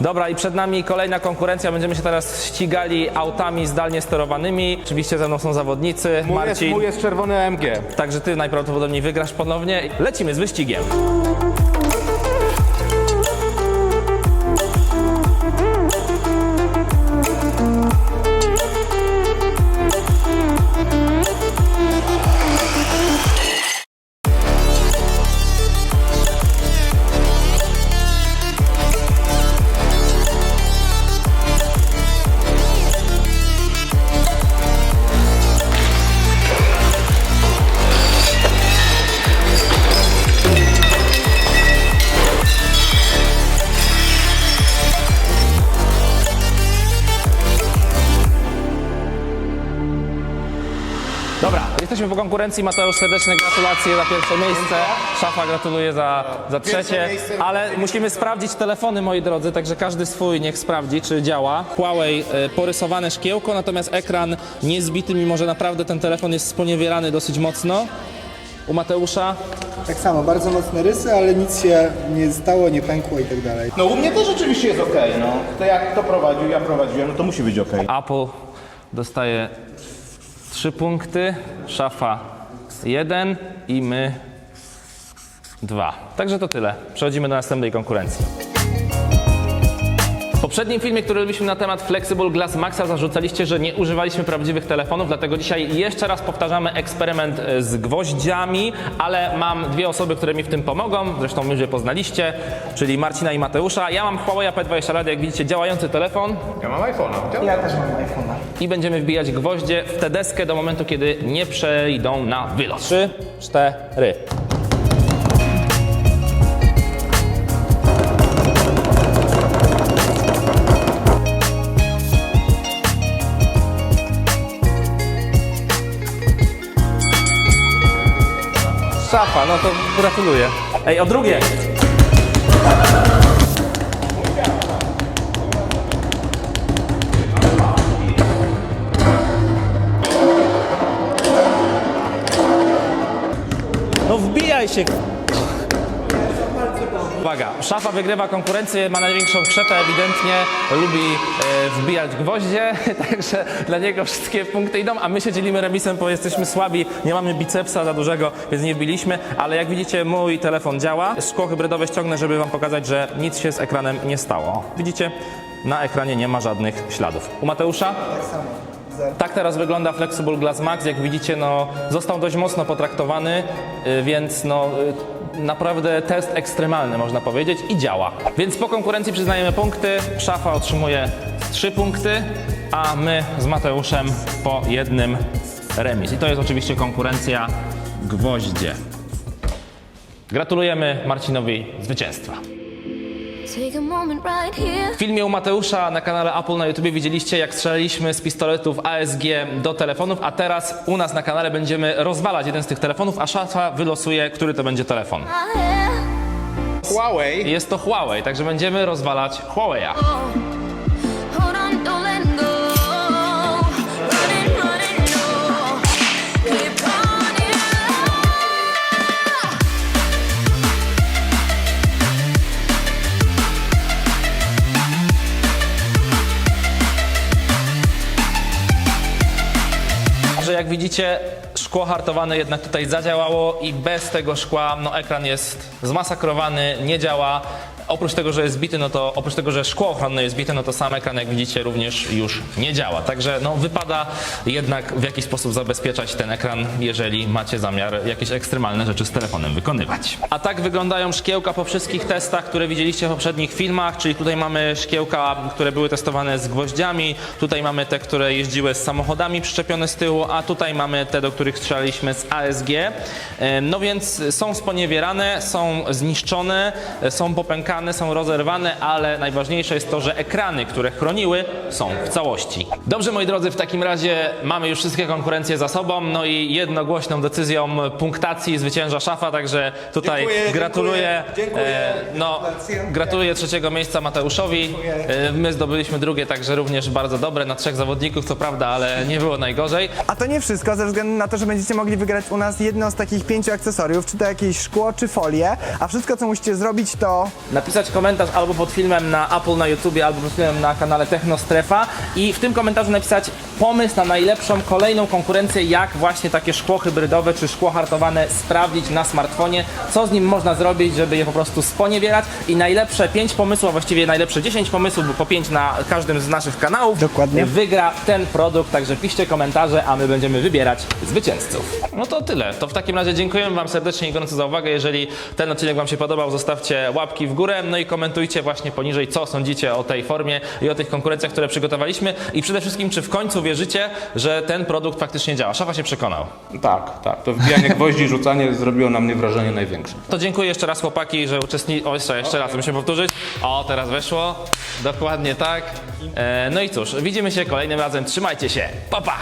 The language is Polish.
Dobra, i przed nami kolejna konkurencja. Będziemy się teraz ścigali autami zdalnie sterowanymi. Oczywiście ze mną są zawodnicy. Mój jest, Marcin, mój jest czerwony AMG. także ty najprawdopodobniej wygrasz ponownie. Lecimy z wyścigiem. Jesteśmy po konkurencji. Mateusz, serdeczne gratulacje za pierwsze miejsce. Szafa gratuluje za, za trzecie. Ale musimy sprawdzić telefony, moi drodzy, także każdy swój niech sprawdzi, czy działa. Huawei e, porysowane szkiełko, natomiast ekran niezbity, mimo że naprawdę ten telefon jest sponiewierany dosyć mocno. U Mateusza Tak samo, bardzo mocne rysy, ale nic się nie stało, nie pękło i tak dalej. No u mnie też oczywiście jest okej, no. To jak kto prowadził, ja prowadziłem, no to musi być okej. Apple dostaje 3 punkty, szafa 1 i my 2. Także to tyle. Przechodzimy do następnej konkurencji. W poprzednim filmie, który robiliśmy na temat Flexible Glass Maxa, zarzucaliście, że nie używaliśmy prawdziwych telefonów, dlatego dzisiaj jeszcze raz powtarzamy eksperyment e, z gwoździami, ale mam dwie osoby, które mi w tym pomogą, zresztą my już je poznaliście, czyli Marcina i Mateusza. Ja mam Huawei P20 Lite, jak widzicie, działający telefon, Ja mam iPhone'a. Ja też mam iPhone'a. I będziemy wbijać gwoździe w tę deskę do momentu, kiedy nie przejdą na wylot. Trzy, cztery. Szafa, no to gratuluję. Ej, o drugie! Się! Uwaga, szafa wygrywa konkurencję, ma największą krzepę, ewidentnie lubi e, wbijać gwoździe, także dla niego wszystkie punkty idą, a my się dzielimy remisem, bo jesteśmy słabi, nie mamy bicepsa za dużego, więc nie wbiliśmy, ale jak widzicie mój telefon działa. Szkło hybrydowe ściągnę, żeby wam pokazać, że nic się z ekranem nie stało. Widzicie? Na ekranie nie ma żadnych śladów. U Mateusza? Tak samo. Tak teraz wygląda Flexible Glass Max. Jak widzicie, no, został dość mocno potraktowany, y, więc no, y, naprawdę test ekstremalny można powiedzieć i działa. Więc po konkurencji przyznajemy punkty. Szafa otrzymuje 3 punkty, a my z Mateuszem po jednym remis. I to jest oczywiście konkurencja gwoździe. Gratulujemy Marcinowi zwycięstwa. W filmie u Mateusza na kanale Apple na YouTube widzieliście, jak strzelaliśmy z pistoletów ASG do telefonów, a teraz u nas na kanale będziemy rozwalać jeden z tych telefonów, a szafa wylosuje, który to będzie telefon. Huawei. Jest to Huawei, także będziemy rozwalać Huawei'a. Widzicie, szkło hartowane jednak tutaj zadziałało i bez tego szkła no, ekran jest zmasakrowany, nie działa. Oprócz tego, że jest bity, no to oprócz tego, że szkło ochronne jest bite, no to sam ekran, jak widzicie, również już nie działa. Także no, wypada jednak w jakiś sposób zabezpieczać ten ekran, jeżeli macie zamiar jakieś ekstremalne rzeczy z telefonem wykonywać. A tak wyglądają szkiełka po wszystkich testach, które widzieliście w poprzednich filmach, czyli tutaj mamy szkiełka, które były testowane z gwoździami, tutaj mamy te, które jeździły z samochodami przyczepione z tyłu, a tutaj mamy te, do których strzelaliśmy z ASG. E, No więc są sponiewierane, są zniszczone, e, są popękane, są rozerwane, ale najważniejsze jest to, że ekrany, które chroniły, są w całości. Dobrze, moi drodzy, w takim razie mamy już wszystkie konkurencje za sobą, no i jednogłośną decyzją punktacji zwycięża szafa, także tutaj Dziękuję, gratuluję. dziękuję, dziękuję. E, No, gratuluję trzeciego miejsca Mateuszowi. E, My zdobyliśmy drugie, także również bardzo dobre na trzech zawodników, co prawda, ale nie było najgorzej. A to nie wszystko, ze względu na to, że będziecie mogli wygrać u nas jedno z takich pięciu akcesoriów, czy to jakieś szkło, czy folię, a wszystko, co musicie zrobić, to... napisać komentarz albo pod filmem na Apple na YouTubie, albo pod filmem na kanale Technostrefa i w tym komentarzu napisać pomysł na najlepszą kolejną konkurencję, jak właśnie takie szkło hybrydowe czy szkło hartowane sprawdzić na smartfonie, co z nim można zrobić, żeby je po prostu sponiewierać i najlepsze 5 pomysłów, a właściwie najlepsze 10 pomysłów, bo po 5 na każdym z naszych kanałów Dokładnie. wygra ten produkt, także piszcie komentarze, a my będziemy wybierać zwycięzców. No to tyle. To w takim razie dziękujemy Wam serdecznie i gorąco za uwagę. Jeżeli ten odcinek Wam się podobał, zostawcie łapki w górę, no i komentujcie właśnie poniżej, co sądzicie o tej formie i o tych konkurencjach, które przygotowaliśmy i przede wszystkim, czy w końcu wierzycie, że ten produkt faktycznie działa. Szafa się przekonał. Tak, tak. To wbijanie gwoździ rzucanie zrobiło na mnie wrażenie największe. To dziękuję jeszcze raz chłopaki, że uczestniczyli. O, jeszcze, jeszcze raz, musimy powtórzyć. O, teraz weszło. Dokładnie tak. E, no i cóż, widzimy się kolejnym razem. Trzymajcie się. Pa, pa!